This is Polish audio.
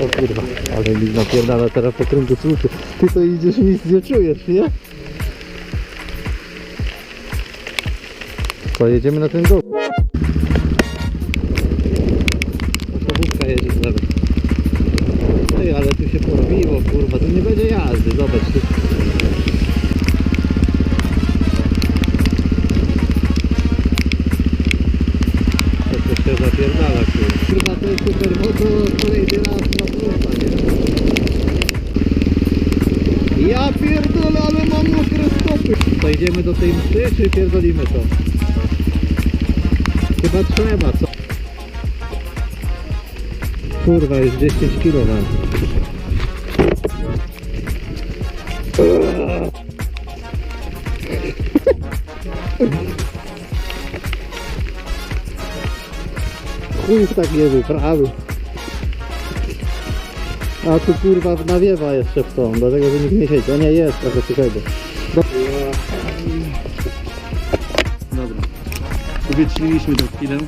O kurwa, ale mi napierdala teraz po kręgu słuchu. Ty to idziesz i nic nie czujesz, nie? To jedziemy na ten dół. Autobustka jedzie z lewej. Ej, ale tu się porobiło, kurwa, tu nie będzie jazdy, zobacz. Tu. Zapierdala, kurwa. Kurwa, to jest super moto, kolejny raz na plusa, nie? Ja pierdolę, ale mam mokre stopy. To idziemy do tej mszy, czy pierdolimy to? Chyba trzeba, co? Kurwa, już 10 kg mam. Chuj tak nie wyprawy. A tu kurwa nawiewa jeszcze w tą, dlatego że nikt nie siedzi. A nie jest trochę suchego. Dobra. Uwietrzyliśmy tą chwilę.